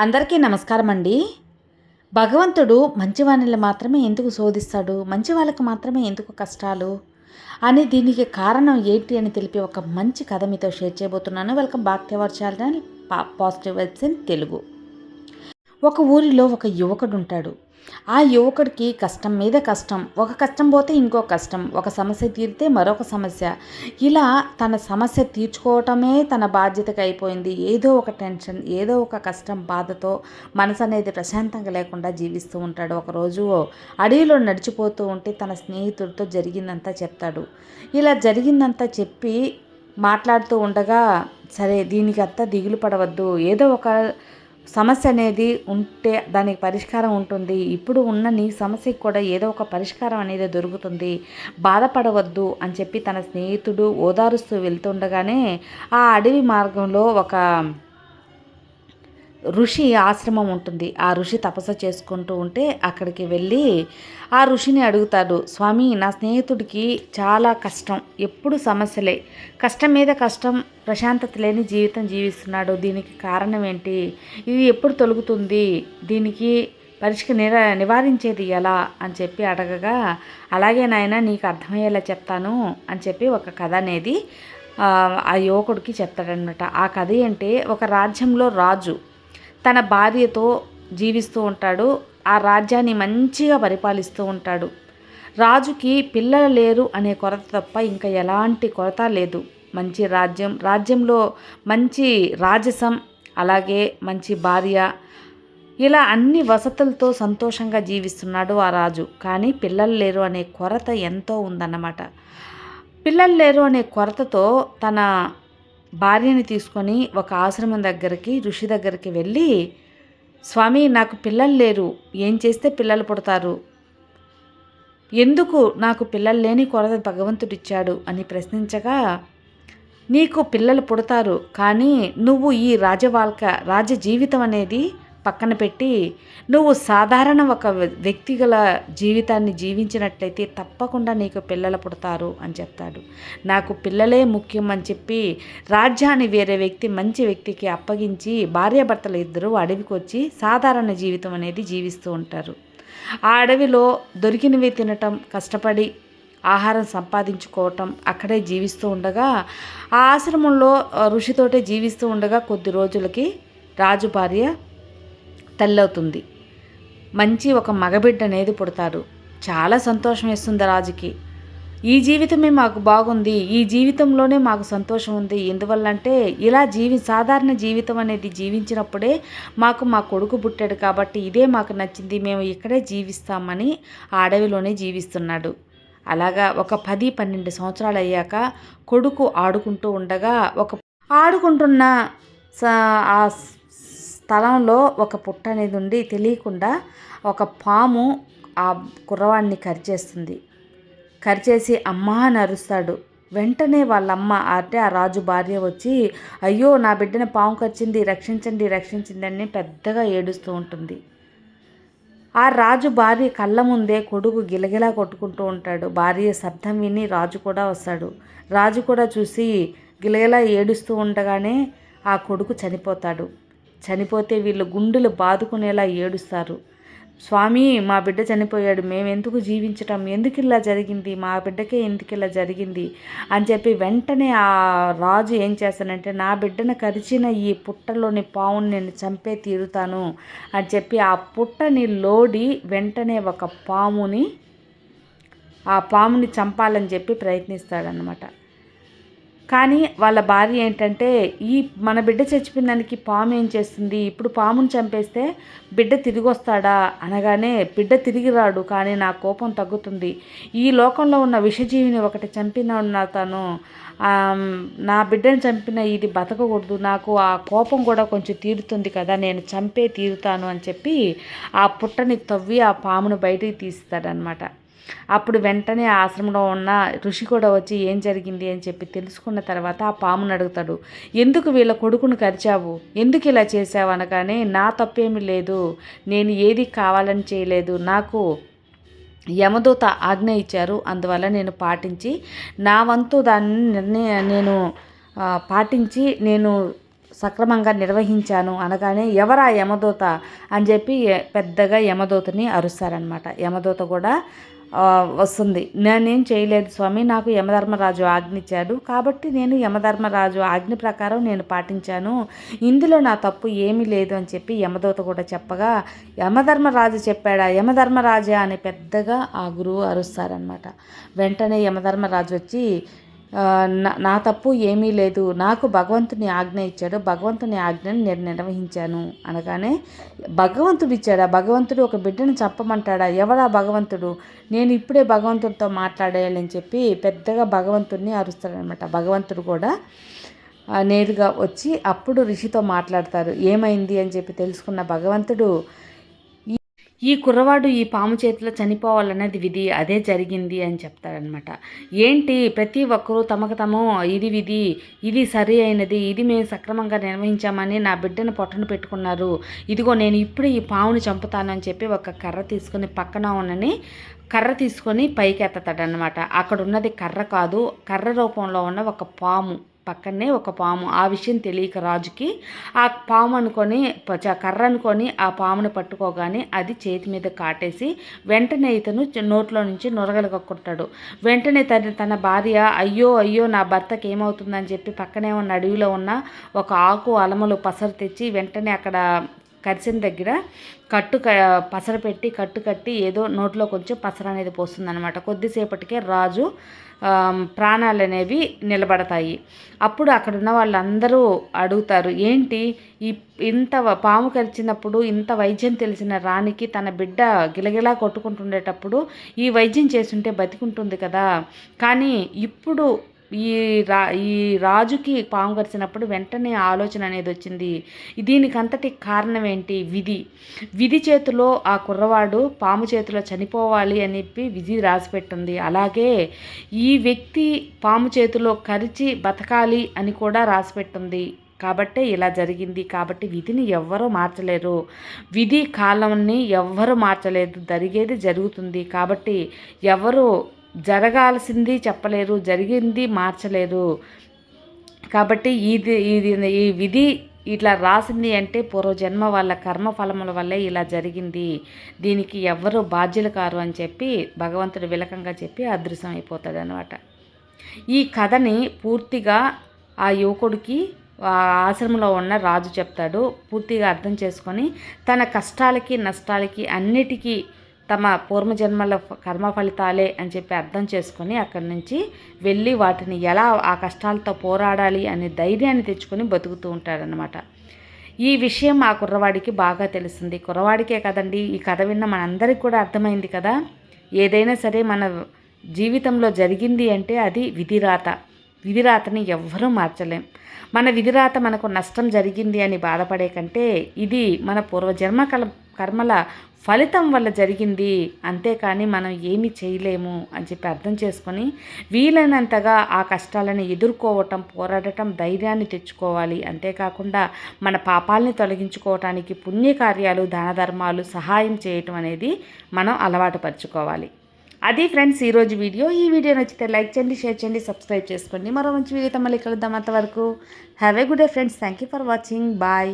అందరికీ నమస్కారం అండి భగవంతుడు మంచి వాళ్ళని మాత్రమే ఎందుకు శోధిస్తాడు? మంచి వాళ్ళకి మాత్రమే ఎందుకు కష్టాలు? అని దీనికి కారణం ఏంటి అని తెలిపి ఒక మంచి కథ మీతో షేర్ చేయబోతున్నాను. Welcome back to our channel positive vibes in Telugu. ఒక ఊరిలో ఒక యువకుడు ఉంటాడు. ఆ యువకుడికి కష్టం మీద కష్టం. ఒక కష్టం పోతే ఇంకో కష్టం. ఒక సమస్య తీరితే మరొక సమస్య. ఇలా తన సమస్య తీర్చుకోవటమే తన బాధ్యతగా అయిపోయింది. ఏదో ఒక టెన్షన్ ఏదో ఒక కష్టం బాధతో మనసు అనేది ప్రశాంతంగా లేకుండా జీవిస్తూ ఉంటాడు. ఒకరోజు అడవిలో నడిచిపోతూ ఉంటే తన స్నేహితుడితో జరిగిందంతా చెప్తాడు. ఇలా జరిగిందంతా చెప్పి మాట్లాడుతూ ఉండగా సరే దీనికి అంతా దిగులు పడవద్దు. ఏదో ఒక సమస్య అనేది ఉంటే దానికి పరిష్కారం ఉంటుంది. ఇప్పుడు ఉన్న నీ సమస్యకి కూడా ఏదో ఒక పరిష్కారం అనేది దొరుకుతుంది. బాధపడవద్దు అని చెప్పి తన స్నేహితుడు ఓదారుస్తూ వెళ్తుండగానే ఆ అడవి మార్గంలో ఒక ఋషి ఆశ్రమం ఉంటుంది. ఆ ఋషి తపస్సు చేసుకుంటూ ఉంటే అక్కడికి వెళ్ళి ఆ ఋషిని అడుగుతాడు స్వామి నా స్నేహితుడికి చాలా కష్టం ఎప్పుడు సమస్యలే. కష్టం మీద కష్టం ప్రశాంతత లేని జీవితం జీవిస్తున్నాడు. దీనికి కారణం ఏంటి? ఇది ఎప్పుడు తొలుగుతుంది? దీనికి పరిష్క నిర నివారించేది ఎలా? అని చెప్పి అడగగా అలాగే నాయన నీకు అర్థమయ్యేలా చెప్తాను అని చెప్పి ఒక కథ అనేది ఆ యువకుడికి చెప్తాడనమాట ఆ కథ ఏంటి ఒక రాజ్యంలో రాజు తన భార్యతో జీవిస్తూ ఉంటాడు. ఆ రాజ్యాన్ని మంచిగా పరిపాలిస్తూ ఉంటాడు. రాజుకి పిల్లలు లేరు అనే కొరత తప్ప ఇంకా ఎలాంటి కొరత లేదు. మంచి రాజ్యం రాజ్యంలో మంచి రాజసం అలాగే మంచి భార్య ఇలా అన్ని వసతులతో సంతోషంగా జీవిస్తున్నాడు ఆ రాజు. కానీ పిల్లలు లేరు అనే కొరత ఎంతో ఉందన్నమాట. పిల్లలు లేరు అనే కొరతతో తన భార్యని తీసుకొని ఒక ఆశ్రమం దగ్గరికి ఋషి దగ్గరికి వెళ్ళి స్వామి నాకు పిల్లలు లేరు. ఏం చేస్తే పిల్లలు పుడతారు? ఎందుకు నాకు పిల్లలు లేని కొరత భగవంతుడిచ్చాడు? అని ప్రశ్నించగా నీకు పిల్లలు పుడతారు కానీ నువ్వు ఈ రాజవాల్క రాజ జీవితం అనేది పక్కన పెట్టి నువ్వు సాధారణ ఒక వ్యక్తిగల జీవితాన్ని జీవించినట్లయితే తప్పకుండా నీకు పిల్లలు పుడతారు అని చెప్తాడు. నాకు పిల్లలే ముఖ్యం అని చెప్పి రాజ్యాన్ని వేరే వ్యక్తి మంచి వ్యక్తికి అప్పగించి భార్యాభర్తలు ఇద్దరు అడవికి వచ్చి సాధారణ జీవితం అనేది జీవిస్తూ ఉంటారు. ఆ అడవిలో దొరికినవి తినటం కష్టపడి ఆహారం సంపాదించుకోవటం అక్కడే జీవిస్తూ ఉండగా ఆ ఆశ్రమంలో ఋషితోటే జీవిస్తూ ఉండగా కొద్ది రోజులకి రాజు భార్య తల్లవుతుంది. మంచి ఒక మగబిడ్డ అనేది పుడతారు చాలా సంతోషం వేస్తుంది రాజుకి. ఈ జీవితమే మాకు బాగుంది. ఈ జీవితంలోనే మాకు సంతోషం ఉంది. ఎందువల్లంటే ఇలా జీవి సాధారణ జీవితం అనేది జీవించినప్పుడే మాకు మా కొడుకు పుట్టాడు కాబట్టి ఇదే మాకు నచ్చింది. మేము ఇక్కడే జీవిస్తామని ఆ అడవిలోనే జీవిస్తున్నాడు. అలాగా ఒక పది పన్నెండు సంవత్సరాలు అయ్యాక కొడుకు ఆడుకుంటూ ఉండగా ఒక ఆడుకుంటున్న ఆ స్థలంలో ఒక పుట్ట అనేది ఉండి తెలియకుండా ఒక పాము ఆ కుర్రవాడిని కరిచేస్తుంది. కరిచేసి అమ్మ అని అరుస్తాడు. వెంటనే వాళ్ళమ్మ అంటే ఆ రాజు భార్య వచ్చి అయ్యో నా బిడ్డని పాము కరిచింది రక్షించండి రక్షించండి అని పెద్దగా ఏడుస్తూ ఉంటుంది. ఆ రాజు భార్య కళ్ళ ముందే కొడుకు గిలగిలా కొట్టుకుంటూ ఉంటాడు. భార్య శబ్దం విని రాజు కూడా వస్తాడు. రాజు కూడా చూసి గిలగిలా ఏడుస్తూ ఉండగానే ఆ కొడుకు చనిపోతాడు. చనిపోతే వీళ్ళు గుండెలు బాదుకునేలా ఏడుస్తారు. స్వామి మా బిడ్డ చనిపోయాడు. మేము ఎందుకు జీవించటం? ఎందుకు ఇలా జరిగింది? మా బిడ్డకే ఎందుకు ఇలా జరిగింది? అని చెప్పి వెంటనే ఆ రాజు ఏం చేస్తానంటే నా బిడ్డను కరిచిన ఈ పుట్టలోని పావుని నేను చంపే తీరుతాను అని చెప్పి ఆ పుట్టని లోడి వెంటనే ఒక పాముని ఆ పాముని చంపాలని చెప్పి ప్రయత్నిస్తాడనమాట కానీ వాళ్ళ భార్య ఏంటంటే ఈ మన బిడ్డ చచ్చిపోయిన దానికి పాము ఏం చేస్తుంది? ఇప్పుడు పామును చంపేస్తే బిడ్డ తిరిగి వస్తాడా అనగానే బిడ్డ తిరిగి రాడు కానీ నా కోపం తగ్గుతుంది. ఈ లోకంలో ఉన్న విషజీవిని ఒకటి చంపిన తను. నా బిడ్డను చంపిన ఇది బతకకూడదు. నాకు ఆ కోపం కూడా కొంచెం తీరుతుంది కదా నేను చంపే తీరుతాను అని చెప్పి ఆ పుట్టని తవ్వి ఆ పామును బయటికి తీస్తాడనమాట అప్పుడు వెంటనే ఆశ్రమంలో ఉన్న ఋషి కూడా వచ్చి ఏం జరిగింది అని చెప్పి తెలుసుకున్న తర్వాత ఆ పామును అడుగుతాడు ఎందుకు వీళ్ళ కొడుకును కరిచావు? ఎందుకు ఇలా చేసావు అనగానే నా తప్పేమీ లేదు. నేను ఏది కావాలని చేయలేదు. నాకు యమదూత ఆజ్ఞ ఇచ్చారు. అందువల్ల నేను పాటించి నా వంతు దాన్ని నిర్ణయ నేను పాటించి నేను సక్రమంగా నిర్వహించాను. అనగానే ఎవరా యమదూత? అని చెప్పి పెద్దగా యమదూతని అరుస్తారనమాట యమదూత కూడా వస్తుంది. నేనేం చేయలేదు స్వామి నాకు యమధర్మరాజు ఆజ్ఞిచ్చాడు కాబట్టి నేను యమధర్మరాజు ఆజ్ఞ ప్రకారం నేను పాటించాను. ఇందులో నా తప్పు ఏమీ లేదు అని చెప్పి యమదూత కూడా చెప్పగా యమధర్మరాజు చెప్పాడా? యమధర్మరాజా అని పెద్దగా ఆ గురువు అరుస్తారనమాట వెంటనే యమధర్మరాజు వచ్చి నా నా తప్పు ఏమీ లేదు. నాకు భగవంతుని ఆజ్ఞ ఇచ్చాడు. భగవంతుని ఆజ్ఞని నేను నిర్వహించాను అనగానే భగవంతుడు ఇచ్చాడా. భగవంతుడు ఒక బిడ్డను చంపమంటాడా? ఎవడా భగవంతుడు? నేను ఇప్పుడే భగవంతుడితో మాట్లాడేయాలని చెప్పి పెద్దగా భగవంతుడిని అరుస్తాడనమాట. భగవంతుడు కూడా నేరుగా వచ్చి అప్పుడు ఋషితో మాట్లాడతారు. ఏమైంది అని చెప్పి తెలుసుకున్న భగవంతుడు ఈ కుర్రవాడు ఈ పాము చేతిలో చనిపోవాలన్నది విధి అదే జరిగింది అని చెప్తాడనమాట ఏంటి? ప్రతి ఒక్కరూ తమకు తము ఇది విధి ఇది సరి అయినది ఇది మేము సక్రమంగా నిర్వహించామని నా బిడ్డను పొట్టను పెట్టుకున్నారు. ఇదిగో నేను ఇప్పుడు ఈ పాముని చంపుతాను అని చెప్పి ఒక కర్ర తీసుకొని పక్కన ఉన్నని కర్ర తీసుకొని పైకి ఎత్తతాడనమాట అక్కడ ఉన్నది కర్ర కాదు కర్ర రూపంలో ఉన్న ఒక పాము. పక్కనే ఒక పాము. ఆ విషయం తెలియక రాజుకి ఆ పాము అనుకొని చ- కర్ర అనుకొని ఆ పామును పట్టుకోగానే అది చేతి మీద కాటేసి వెంటనే ఇతను నోట్లో నుంచి నొరగలగొక్కుంటాడు వెంటనే తన తన భార్య అయ్యో అయ్యో నా భర్తకి ఏమవుతుందని చెప్పి పక్కనే ఉన్న అడవిలో ఉన్న ఒక ఆకు అలమలు పసరు తెచ్చి వెంటనే అక్కడ కరిసిన దగ్గర కట్టు క పసర పెట్టి కట్టు కట్టి ఏదో నోట్లో కొంచెం పసర అనేది పోస్తుందన్నమాట. కొద్దిసేపటికే రాజు ప్రాణాలు అనేవి నిలబడతాయి. అప్పుడు అక్కడ ఉన్న వాళ్ళందరూ అడుగుతారు ఏంటి ఈ ఇంత పాము కరిచినప్పుడు ఇంత వైద్యం తెలిసిన రాణికి తన బిడ్డ గిలగిలా కొట్టుకుంటుండేటప్పుడు ఈ వైద్యం చేస్తుంటే బతికుంటుంది కదా. కానీ ఇప్పుడు ఈ రా ఈ రాజుకి పాము కరిచినప్పుడు వెంటనే ఆలోచన అనేది వచ్చింది. దీనికంతటి కారణం ఏంటి? విధి. విధి చేతిలో ఆ కుర్రవాడు పాము చేతిలో చనిపోవాలి అని చెప్పి విధి రాసిపెట్టింది అలాగే ఈ వ్యక్తి పాము చేతిలో కరిచి బతకాలి అని కూడా రాసిపెట్టింది కాబట్టే ఇలా జరిగింది. కాబట్టి విధిని ఎవ్వరూ మార్చలేరు. విధి కాలాన్ని ఎవ్వరూ మార్చలేదు. జరిగేది జరుగుతుంది. కాబట్టి ఎవరు జరగాల్సింది చెప్పలేరు జరిగింది మార్చలేరు కాబట్టి ఇది ఇది ఈ విధి ఇట్లా రాసింది అంటే పూర్వజన్మ వాళ్ళ కర్మఫలముల వల్లే ఇలా జరిగింది. దీనికి ఎవరు బాధ్యులు కారు అని చెప్పి భగవంతుడు విలకంగా చెప్పి అదృశ్యం అయిపోతాడు అనమాట ఈ కథని పూర్తిగా ఆ యువకుడికి ఆ ఆశ్రమంలో ఉన్న రాజు చెప్తాడు. పూర్తిగా అర్థం చేసుకొని తన కష్టాలకి నష్టాలకి అన్నిటికీ తమ పూర్వజన్మల కర్మ ఫలితాలే అని చెప్పి అర్థం చేసుకొని అక్కడి నుంచి వెళ్ళి వాటిని ఎలా ఆ కష్టాలతో పోరాడాలి అనే ధైర్యాన్ని తెచ్చుకొని బతుకుతూ ఉంటాడనమాట ఈ విషయం ఆ కుర్రవాడికి బాగా తెలుస్తుంది కుర్రవాడికే కదండి ఈ కథ విన్న మనందరికీ కూడా అర్థమైంది కదా. ఏదైనా సరే మన జీవితంలో జరిగింది అంటే అది విధిరాత. విధిరాతని ఎవ్వరూ మార్చలేం. మన విధిరాత మనకు నష్టం జరిగింది అని బాధపడే కంటే ఇది మన పూర్వజన్మ కల కర్మల ఫలితం వల్ల జరిగింది. అంతేకాని మనం ఏమీ చేయలేము అని చెప్పి అర్థం చేసుకొని వీలైనంతగా ఆ కష్టాలను ఎదుర్కోవటం పోరాడటం ధైర్యాన్ని తెచ్చుకోవాలి. అంతేకాకుండా మన పాపాలని తొలగించుకోవటానికి పుణ్యకార్యాలు దాన ధర్మాలు సహాయం చేయటం అనేది మనం అలవాటు పరుచుకోవాలి. అది ఫ్రెండ్స్ ఈరోజు వీడియో. ఈ వీడియో నచ్చితే లైక్ చేయండి షేర్ చేయండి సబ్స్క్రైబ్ చేసుకోండి. మరో మంచి వీడియోతో మళ్ళీ కలుద్దాం అంతవరకు. Have a good day friends thank you for watching bye